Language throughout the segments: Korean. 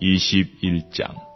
21장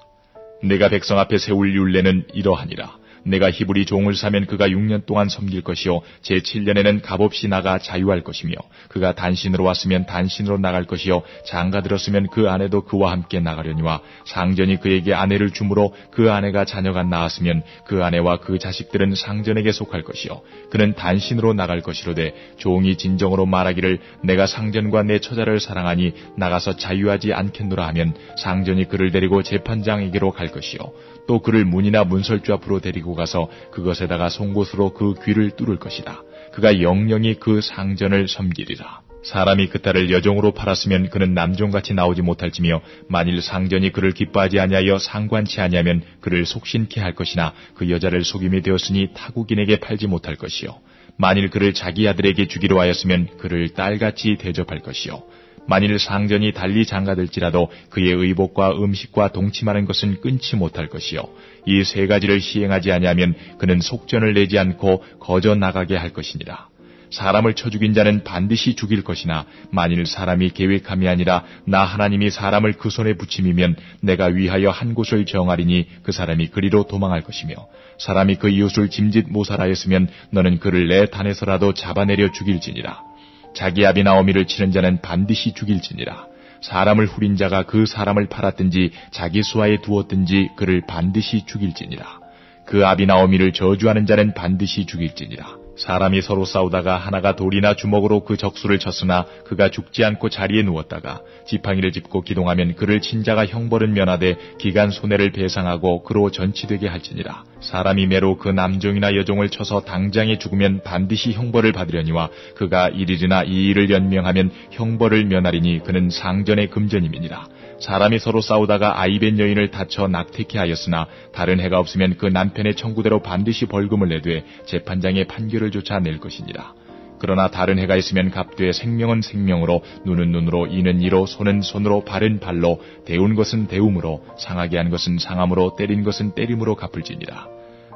내가 백성 앞에 세울 율례는 이러하니라. 내가 히브리 종을 사면 그가 6년 동안 섬길 것이요. 제7년에는 값없이 나가 자유할 것이며 그가 단신으로 왔으면 단신으로 나갈 것이요. 장가 들었으면 그 아내도 그와 함께 나가려니와 상전이 그에게 아내를 주므로 그 아내가 자녀가 낳았으면 그 아내와 그 자식들은 상전에게 속할 것이요. 그는 단신으로 나갈 것이로되 종이 진정으로 말하기를 내가 상전과 내 처자를 사랑하니 나가서 자유하지 않겠노라 하면 상전이 그를 데리고 재판장에게로 갈 것이요 또 그를 문이나 문설주 앞으로 데리고 가서 그것에다가 송곳으로 그 귀를 뚫을 것이다. 그가 영영이 그 상전을 섬기리라. 사람이 그 딸을 여종으로 팔았으면 그는 남종같이 나오지 못할지며 만일 상전이 그를 기뻐하지 아니하여 상관치 아니하면 그를 속신케 할 것이나 그 여자를 속임이 되었으니 타국인에게 팔지 못할 것이요 만일 그를 자기 아들에게 주기로 하였으면 그를 딸같이 대접할 것이요 만일 상전이 달리 장가들지라도 그의 의복과 음식과 동침하는 것은 끊지 못할 것이요 이 세 가지를 시행하지 아니하면 그는 속전을 내지 않고 거저 나가게 할 것이니라. 사람을 쳐 죽인 자는 반드시 죽일 것이나 만일 사람이 계획함이 아니라 나 하나님이 사람을 그 손에 붙임이면 내가 위하여 한 곳을 정하리니 그 사람이 그리로 도망할 것이며 사람이 그 이웃을 짐짓 모살하였으면 너는 그를 내 단에서라도 잡아내려 죽일지니라. 자기 아비 나오미를 치는 자는 반드시 죽일지니라. 사람을 후린 자가 그 사람을 팔았든지 자기 수하에 두었든지 그를 반드시 죽일지니라. 그 아비나오미를 저주하는 자는 반드시 죽일지니라. 사람이 서로 싸우다가 하나가 돌이나 주먹으로 그 적수를 쳤으나 그가 죽지 않고 자리에 누웠다가 지팡이를 짚고 기동하면 그를 친자가 형벌은 면하되 기간 손해를 배상하고 그로 전치되게 할지니라. 사람이 매로 그 남종이나 여종을 쳐서 당장에 죽으면 반드시 형벌을 받으려니와 그가 일일이나 이일을 연명하면 형벌을 면하리니 그는 상전의 금전임이니라. 사람이 서로 싸우다가 아이벤 여인을 다쳐 낙태케 하였으나 다른 해가 없으면 그 남편의 청구대로 반드시 벌금을 내되 재판장의 판결을 조차 낼 것이니라. 그러나 다른 해가 있으면 갑되 생명은 생명으로 눈은 눈으로 이는 이로 손은 손으로 발은 발로 대운 것은 대움으로 상하게 한 것은 상함으로 때린 것은 때림으로 갚을지니라.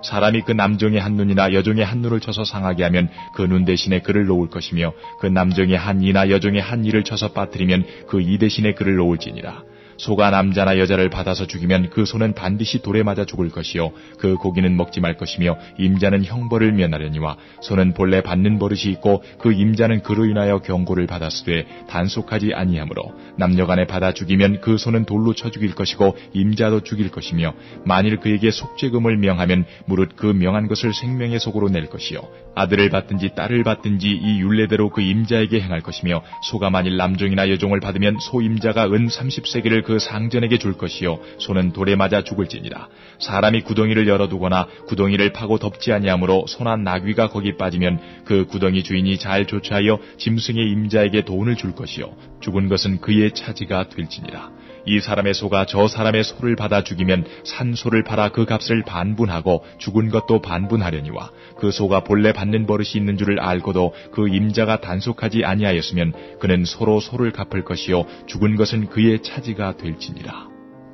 사람이 그 남종의 한 눈이나 여종의 한 눈을 쳐서 상하게 하면 그 눈 대신에 그를 놓을 것이며 그 남종의 한 이나 여종의 한 이를 쳐서 빠뜨리면 그 이 대신에 그를 놓을지니라. 소가 남자나 여자를 받아서 죽이면 그 소는 반드시 돌에 맞아 죽을 것이요. 그 고기는 먹지 말 것이며 임자는 형벌을 면하려니와 소는 본래 받는 버릇이 있고 그 임자는 그로 인하여 경고를 받았으되 단속하지 아니하므로 남녀간에 받아 죽이면 그 소는 돌로 쳐 죽일 것이고 임자도 죽일 것이며 만일 그에게 속죄금을 명하면 무릇 그 명한 것을 생명의 속으로 낼 것이요. 아들을 받든지 딸을 받든지 이 율례대로 그 임자에게 행할 것이며 소가 만일 남종이나 여종을 받으면 소 임자가 은 30세기를 그 상전에게 줄 것이요. 소는 돌에 맞아 죽을지니라. 사람이 구덩이를 열어두거나 구덩이를 파고 덮지 아니하므로 소나 나귀가 거기 빠지면 그 구덩이 주인이 잘 조처하여 짐승의 임자에게 돈을 줄 것이요. 죽은 것은 그의 차지가 될지니라 이 사람의 소가 저 사람의 소를 받아 죽이면 산 소를 팔아 그 값을 반분하고 죽은 것도 반분하려니와 그 소가 본래 받는 버릇이 있는 줄을 알고도 그 임자가 단속하지 아니하였으면 그는 소로 소를 갚을 것이요 죽은 것은 그의 차지가 될지니라.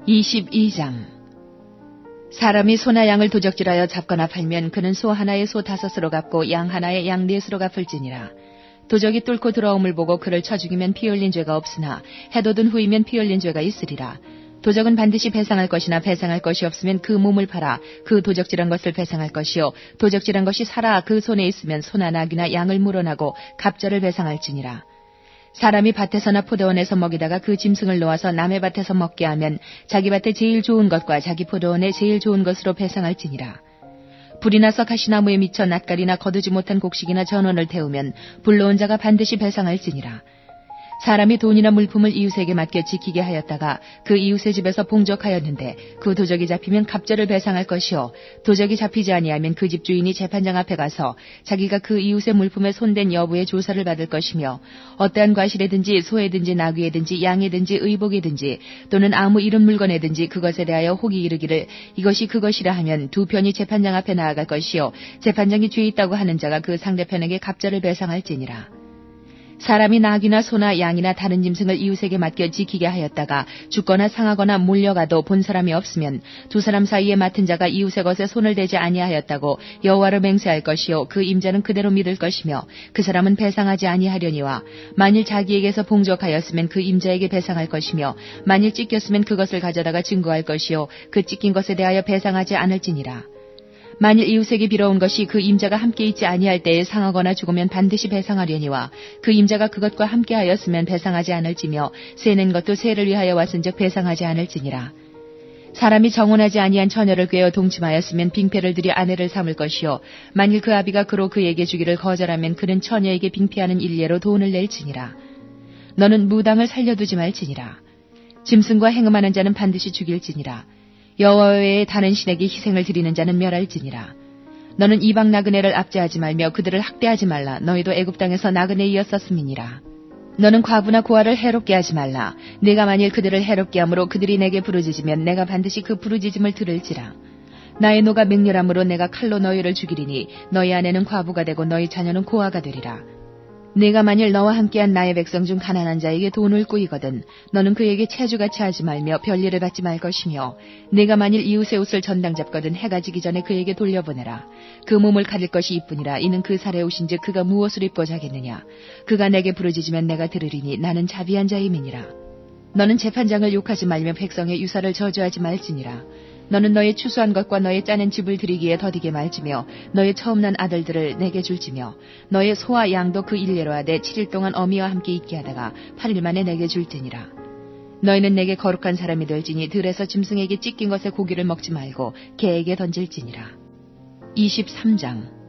22장 사람이 소나 양을 도적질하여 잡거나 팔면 그는 소 하나에 소 다섯으로 갚고 양 하나에 양 넷으로 갚을지니라. 도적이 뚫고 들어옴을 보고 그를 쳐 죽이면 피 흘린 죄가 없으나 해돋은 후이면 피 흘린 죄가 있으리라. 도적은 반드시 배상할 것이나 배상할 것이 없으면 그 몸을 팔아 그 도적질한 것을 배상할 것이요 도적질한 것이 살아 그 손에 있으면 소나 낙이나 양을 물어나고 갑절을 배상할지니라. 사람이 밭에서나 포도원에서 먹이다가 그 짐승을 놓아서 남의 밭에서 먹게 하면 자기 밭에 제일 좋은 것과 자기 포도원에 제일 좋은 것으로 배상할지니라. 불이 나서 가시나무에 미쳐 낯가리나 거두지 못한 곡식이나 전원을 태우면 불러온 자가 반드시 배상할지니라. 사람이 돈이나 물품을 이웃에게 맡겨 지키게 하였다가 그 이웃의 집에서 봉적하였는데 그 도적이 잡히면 갑절을 배상할 것이요 도적이 잡히지 아니하면 그 집 주인이 재판장 앞에 가서 자기가 그 이웃의 물품에 손댄 여부의 조사를 받을 것이며 어떠한 과실에든지 소에든지 나귀에든지 양에든지 의복에든지 또는 아무 이런 물건에든지 그것에 대하여 혹이 이르기를 이것이 그것이라 하면 두 편이 재판장 앞에 나아갈 것이요 재판장이 죄 있다고 하는 자가 그 상대편에게 갑절을 배상할지니라. 사람이 낙이나 소나 양이나 다른 짐승을 이웃에게 맡겨 지키게 하였다가 죽거나 상하거나 몰려가도 본 사람이 없으면 두 사람 사이에 맡은 자가 이웃의 것에 손을 대지 아니하였다고 여호와로 맹세할 것이요 그 임자는 그대로 믿을 것이며 그 사람은 배상하지 아니하려니와 만일 자기에게서 봉적하였으면 그 임자에게 배상할 것이며 만일 찢겼으면 그것을 가져다가 증거할 것이요 그 찢긴 것에 대하여 배상하지 않을지니라. 만일 이웃에게 빌어온 것이 그 임자가 함께 있지 아니할 때에 상하거나 죽으면 반드시 배상하려니와 그 임자가 그것과 함께하였으면 배상하지 않을지며 세낸 것도 세를 위하여 왔은즉 배상하지 않을지니라. 사람이 정혼하지 아니한 처녀를 꿰어 동침하였으면 빙패를 들이 아내를 삼을 것이요 만일 그 아비가 그로 그에게 주기를 거절하면 그는 처녀에게 빙패하는 일례로 돈을 낼지니라. 너는 무당을 살려두지 말지니라. 짐승과 행음하는 자는 반드시 죽일지니라. 여호와 외에 다른 신에게 희생을 드리는 자는 멸할지니라. 너는 이방 나그네를 압제하지 말며 그들을 학대하지 말라. 너희도 애굽 땅에서 나그네이었었음이니라. 너는 과부나 고아를 해롭게 하지 말라. 내가 만일 그들을 해롭게 함으로 그들이 내게 부르짖으면 내가 반드시 그 부르짖음을 들을지라. 나의 노가 맹렬함으로 내가 칼로 너희를 죽이리니 너희 아내는 과부가 되고 너희 자녀는 고아가 되리라. 내가 만일 너와 함께한 나의 백성 중 가난한 자에게 돈을 꾸이거든 너는 그에게 체주같이 하지 말며 별일을 받지 말 것이며 내가 만일 이웃의 옷을 전당 잡거든 해가 지기 전에 그에게 돌려보내라. 그 몸을 가릴 것이 이뿐이라 이는 그 살에 오신즉 그가 무엇을 입고자 하겠느냐? 그가 내게 부르짖으면 내가 들으리니 나는 자비한 자임이니라. 너는 재판장을 욕하지 말며 백성의 유사를 저주하지 말지니라 너는 너의 추수한 것과 너의 짜낸 집을 드리기에 더디게 말지며 너의 처음 난 아들들을 내게 줄지며 너의 소와 양도 그 일례로 하되 7일 동안 어미와 함께 있게 하다가 8일 만에 내게 줄지니라. 너희는 내게 거룩한 사람이 될지니 들에서 짐승에게 찢긴 것의 고기를 먹지 말고 개에게 던질지니라. 23장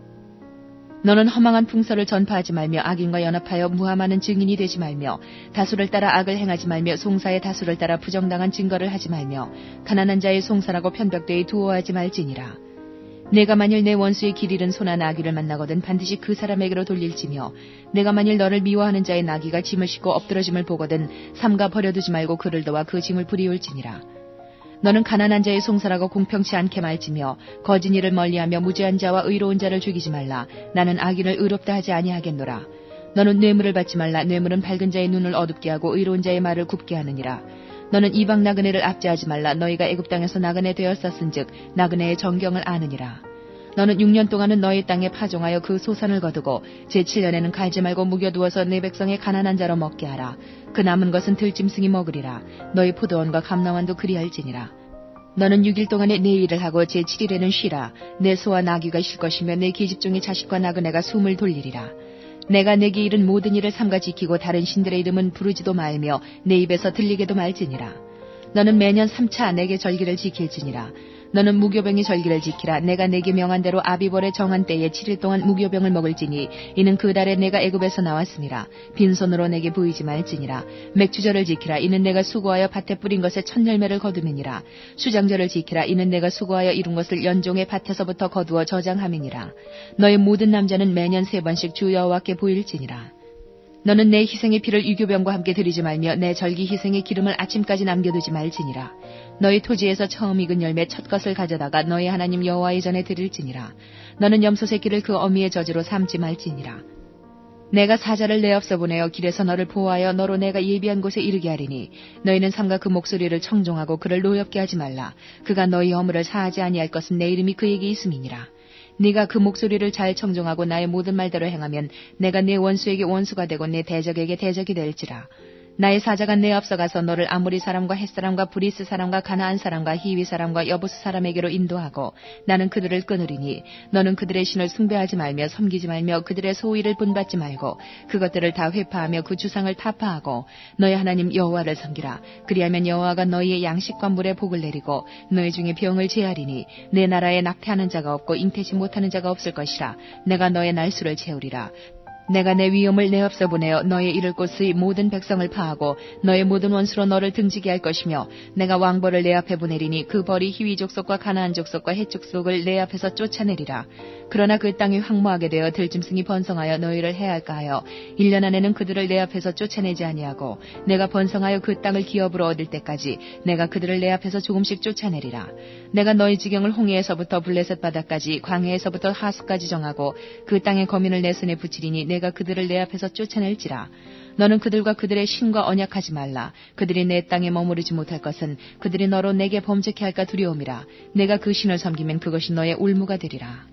너는 허망한 풍설을 전파하지 말며 악인과 연합하여 무함하는 증인이 되지 말며 다수를 따라 악을 행하지 말며 송사의 다수를 따라 부정당한 증거를 하지 말며 가난한 자의 송사라고 편벽되이 두어하지 말지니라. 내가 만일 내 원수의 길 잃은 소나 나귀를 만나거든 반드시 그 사람에게로 돌릴지며 내가 만일 너를 미워하는 자의 나귀가 짐을 싣고 엎드러짐을 보거든 삼가 버려두지 말고 그를 도와 그 짐을 부리울지니라. 너는 가난한 자의 송사라고 공평치 않게 말지며 거짓 일을 멀리하며 무죄한 자와 의로운 자를 죽이지 말라. 나는 악인을 의롭다 하지 아니하겠노라. 너는 뇌물을 받지 말라. 뇌물은 밝은 자의 눈을 어둡게 하고 의로운 자의 말을 굽게 하느니라. 너는 이방 나그네를 압제하지 말라. 너희가 애굽 땅에서 나그네 되었었은즉 나그네의 정경을 아느니라. 너는 6년 동안은 너희 땅에 파종하여 그 소산을 거두고 제7년에는 갈지 말고 묵여두어서 내 백성의 가난한 자로 먹게 하라. 그 남은 것은 들짐승이 먹으리라. 너희 포도원과 감나원도 그리할지니라. 너는 6일 동안에 내 일을 하고 제7일에는 쉬라. 내 소와 나귀가 쉴 것이며 내 계집종의 자식과 나그네가 숨을 돌리리라. 내가 내게 이른 모든 일을 삼가 지키고 다른 신들의 이름은 부르지도 말며 내 입에서 들리게도 말지니라. 너는 매년 3차 내게 절기를 지킬지니라. 너는 무교병의 절기를 지키라. 내가 내게 명한 대로 아비벌의 정한 때에 7일 동안 무교병을 먹을지니 이는 그 달에 내가 애굽에서 나왔습니다. 빈손으로 내게 보이지 말지니라. 맥주절을 지키라. 이는 내가 수고하여 밭에 뿌린 것에 첫 열매를 거두느니라. 수장절을 지키라. 이는 내가 수고하여 이룬 것을 연종의 밭에서부터 거두어 저장함이니라. 너의 모든 남자는 매년 세 번씩 주 여호와께 보일지니라. 너는 내 희생의 피를 유교병과 함께 드리지 말며 내 절기 희생의 기름을 아침까지 남겨두지 말지니라. 너희 토지에서 처음 익은 열매 첫 것을 가져다가 너희 하나님 여호와의 전에 드릴지니라. 너는 염소 새끼를 그 어미의 저주로 삼지 말지니라. 내가 사자를 내 앞서 보내어 길에서 너를 보호하여 너로 내가 예비한 곳에 이르게 하리니 너희는 삼가 그 목소리를 청종하고 그를 노엽게 하지 말라. 그가 너희 허물을 사하지 아니할 것은 내 이름이 그에게 있음이니라. 네가 그 목소리를 잘 청종하고 나의 모든 말대로 행하면 내가 네 원수에게 원수가 되고 네 대적에게 대적이 될지라. 나의 사자가 내 앞서가서 너를 아무리 사람과 햇사람과 브리스 사람과 가나안 사람과 히위 사람과 여부스 사람에게로 인도하고 나는 그들을 끊으리니 너는 그들의 신을 숭배하지 말며 섬기지 말며 그들의 소위를 분받지 말고 그것들을 다 회파하며 그 주상을 타파하고 너희 하나님 여호와를 섬기라. 그리하면 여호와가 너희의 양식과 물에 복을 내리고 너희 중에 병을 제하리니 내 나라에 낙태하는 자가 없고 잉태치 못하는 자가 없을 것이라. 내가 너의 날수를 채우리라 내가 내 위엄을 내 앞서 보내어 너의 이를 곳의 모든 백성을 파하고 너의 모든 원수로 너를 등지게 할 것이며 내가 왕벌을 내 앞에 보내리니 그 벌이 희위 족속과 가나안 족속과 해 족속을 내 앞에서 쫓아내리라. 그러나 그 땅이 황무하게 되어 들짐승이 번성하여 너희를 해할까 하여 1년 안에는 그들을 내 앞에서 쫓아내지 아니하고 내가 번성하여 그 땅을 기업으로 얻을 때까지 내가 그들을 내 앞에서 조금씩 쫓아내리라. 내가 너희 지경을 홍해에서부터 블레셋 바다까지 광해에서부터 하수까지 정하고 그 땅의 거민을 내 손에 붙이리니 내가 내가 그들을 내 앞에서 쫓아낼지라. 너는 그들과 그들의 신과 언약하지 말라. 그들이 내 땅에 머무르지 못할 것은 그들이 너로 내게 범죄케 할까 두려움이라. 내가 그 신을 섬기면 그것이 너의 울무가 되리라.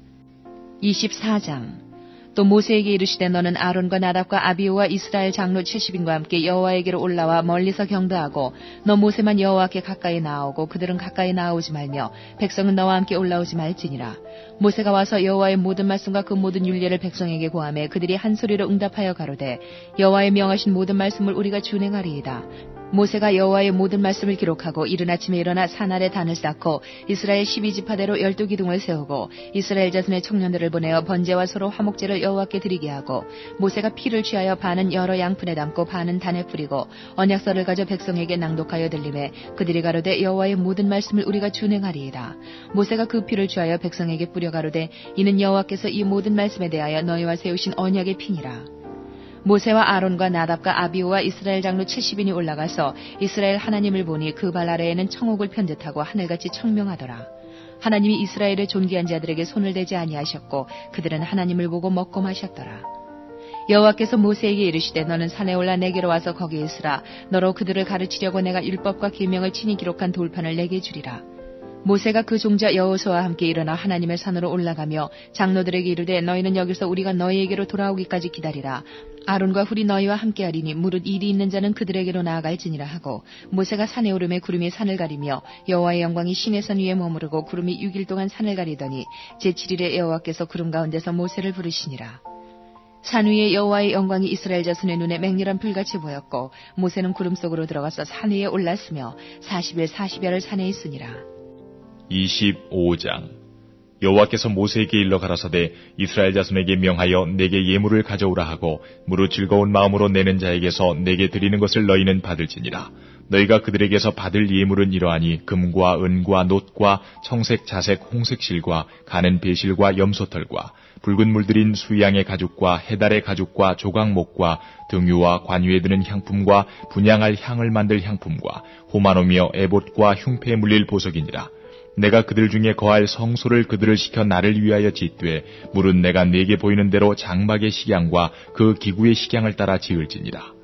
24장 또 모세에게 이르시되 너는 아론과 나답과 아비오와 이스라엘 장로 70인과 함께 여호와에게로 올라와 멀리서 경배하고 너 모세만 여호와께 가까이 나오고 그들은 가까이 나오지 말며 백성은 너와 함께 올라오지 말지니라 모세가 와서 여호와의 모든 말씀과 그 모든 윤례를 백성에게 고함해 그들이 한 소리로 응답하여 가로되 여호와의 명하신 모든 말씀을 우리가 준행하리이다 모세가 여호와의 모든 말씀을 기록하고 이른 아침에 일어나 산 아래 단을 쌓고 이스라엘 12지파대로 열두 기둥을 세우고 이스라엘 자손의 청년들을 보내어 번제와 서로 화목제를 여호와께 드리게 하고 모세가 피를 취하여 반은 여러 양푼에 담고 반은 단에 뿌리고 언약서를 가져 백성에게 낭독하여 들림에 그들이 가로되 여호와의 모든 말씀을 우리가 준행하리이다. 모세가 그 피를 취하여 백성에게 뿌려 가로되 이는 여호와께서 이 모든 말씀에 대하여 너희와 세우신 언약의 피니라. 모세와 아론과 나답과 아비오와 이스라엘 장로 70인이 올라가서 이스라엘 하나님을 보니 그 발 아래에는 청옥을 편듯하고 하늘같이 청명하더라. 하나님이 이스라엘의 존귀한 자들에게 손을 대지 아니하셨고 그들은 하나님을 보고 먹고 마셨더라. 여호와께서 모세에게 이르시되 너는 산에 올라 내게로 와서 거기에 있으라 너로 그들을 가르치려고 내가 율법과 계명을 친히 기록한 돌판을 내게 주리라. 모세가 그 종자 여호수와 함께 일어나 하나님의 산으로 올라가며 장로들에게 이르되 너희는 여기서 우리가 너희에게로 돌아오기까지 기다리라. 아론과 훌이 너희와 함께하리니 무릇 일이 있는 자는 그들에게로 나아갈지니라 하고 모세가 산에 오름에 구름이 산을 가리며 여호와의 영광이 시내산 위에 머무르고 구름이 6일 동안 산을 가리더니 제7일에 여호와께서 구름 가운데서 모세를 부르시니라. 산 위에 여호와의 영광이 이스라엘 자손의 눈에 맹렬한 불같이 보였고 모세는 구름 속으로 들어가서 산 위에 올랐으며 40일 40여를 산에 있으니라. 25장. 여호와께서 모세에게 일러 가라사대 이스라엘 자손에게 명하여 내게 예물을 가져오라 하고 무릇 즐거운 마음으로 내는 자에게서 내게 드리는 것을 너희는 받을지니라. 너희가 그들에게서 받을 예물은 이러하니 금과 은과 놋과 청색 자색 홍색 실과 가는 배실과 염소털과 붉은 물들인 수양의 가죽과 해달의 가죽과 조각목과 등유와 관유에 드는 향품과 분양할 향을 만들 향품과 호마노며 에봇과 흉패에 물릴 보석이니라 내가 그들 중에 거할 성소를 그들을 시켜 나를 위하여 짓되 물은 내가 내게 보이는 대로 장막의 식양과 그 기구의 식양을 따라 지을지니라.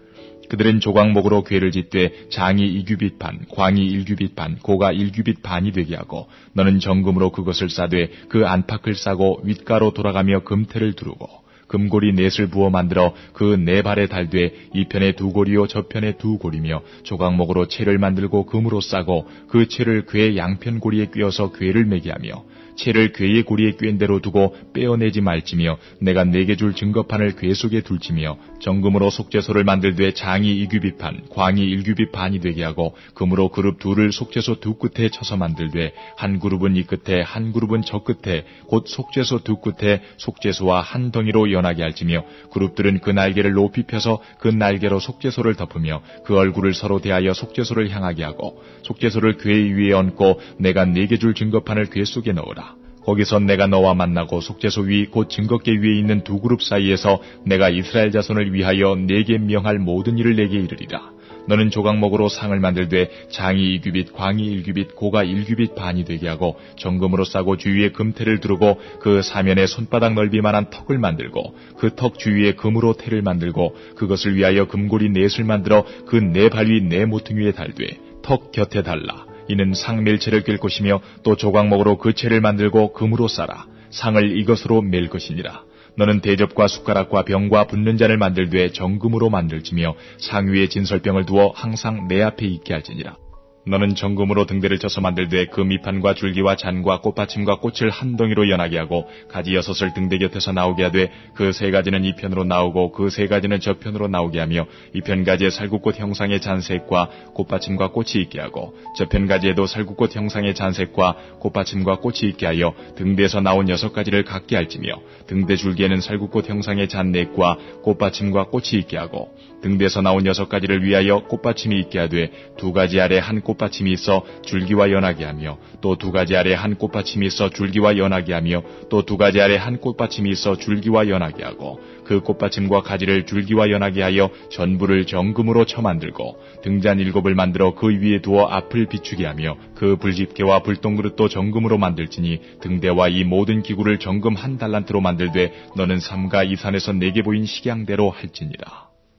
그들은 조각목으로 괴를 짓되 장이 이규빗 반, 광이 일규빗 반, 고가 일규빗 반이 되게 하고 너는 정금으로 그것을 싸되 그 안팎을 싸고 윗가로 돌아가며 금태를 두르고 금고리 넷을 부어 만들어 그 네 발에 달되 이 편에 두 고리요 저 편에 두 고리며 조각목으로 채를 만들고 금으로 싸고 그 채를 괴 양편 고리에 꿰어서 괴를 매게 하며 채를 괴의 고리에 꿰인 대로 두고 빼어내지 말지며 내가 내게 줄 증거판을 괴 속에 둘지며 정금으로 속죄소를 만들되 장이 이규비판, 광이 일규비판이 되게 하고 금으로 그룹 둘을 속죄소 두 끝에 쳐서 만들되 한 그룹은 이 끝에 한 그룹은 저 끝에 곧 속죄소 두 끝에 속죄소와 한 덩이로 연하게 할지며 그룹들은 그 날개를 높이 펴서 그 날개로 속죄소를 덮으며 그 얼굴을 서로 대하여 속죄소를 향하게 하고 속죄소를 괴 위에 얹고 내가 내게 줄 증거판을 괴 속에 넣으라. 거기서 내가 너와 만나고 속죄소 위 곧 증거계 위에 있는 두 그룹 사이에서 내가 이스라엘 자손을 위하여 내게 명할 모든 일을 내게 이르리라. 너는 조각목으로 상을 만들되 장이 이규빗, 광이 일규빗, 고가 일규빗 반이 되게 하고 정금으로 싸고 주위에 금태를 두르고 그 사면에 손바닥 넓이만한 턱을 만들고 그 턱 주위에 금으로 태를 만들고 그것을 위하여 금고리 넷을 만들어 그 네 발위 네 모퉁이에 달되 턱 곁에 달라. 이는 상밀체를 낄 것이며 또 조각목으로 그 채를 만들고 금으로 싸라. 상을 이것으로 맬 것이니라. 너는 대접과 숟가락과 병과 붓는 잔을 만들되 정금으로 만들지며 상 위에 진설병을 두어 항상 내 앞에 있게 할지니라. 너는 정금으로 등대를 쳐서 만들되 그 밑판과 줄기와 잔과 꽃받침과 꽃을 한 덩이로 연하게 하고 가지 여섯을 등대 곁에서 나오게 하되 그 세 가지는 이 편으로 나오고 그 세 가지는 저 편으로 나오게 하며 이 편 가지에 살구꽃 형상의 잔색과 꽃받침과 꽃이 있게 하고 저 편 가지에도 살구꽃 형상의 잔색과 꽃받침과 꽃이 있게 하여 등대에서 나온 여섯 가지를 갖게 할지며 등대 줄기에는 살구꽃 형상의 잔넷과 꽃받침과 꽃이 있게 하고 등대에서 나온 여섯 가지를 위하여 꽃받침이 있게 하되 두 가지 아래 한꽃 꽃받침이 있어 줄기와 연하게 하며 또 두 가지 아래 한 꽃받침이 있어 줄기와 연하게 하며 또 두 가지 아래 한 꽃받침이 있어 줄기와 연하게 하고 그 꽃받침과 가지를 줄기와 연하게 하여 전부를 정금으로 쳐 만들고 등잔 일곱을 만들어 그 위에 두어 앞을 비추게 하며 그 불집게와 불똥그릇도 정금으로 만들지니 등대와 이 모든 기구를 정금 한 달란트로 만들되 너는 삼가 이 산에서 내게 보인 식양대로 할지니라.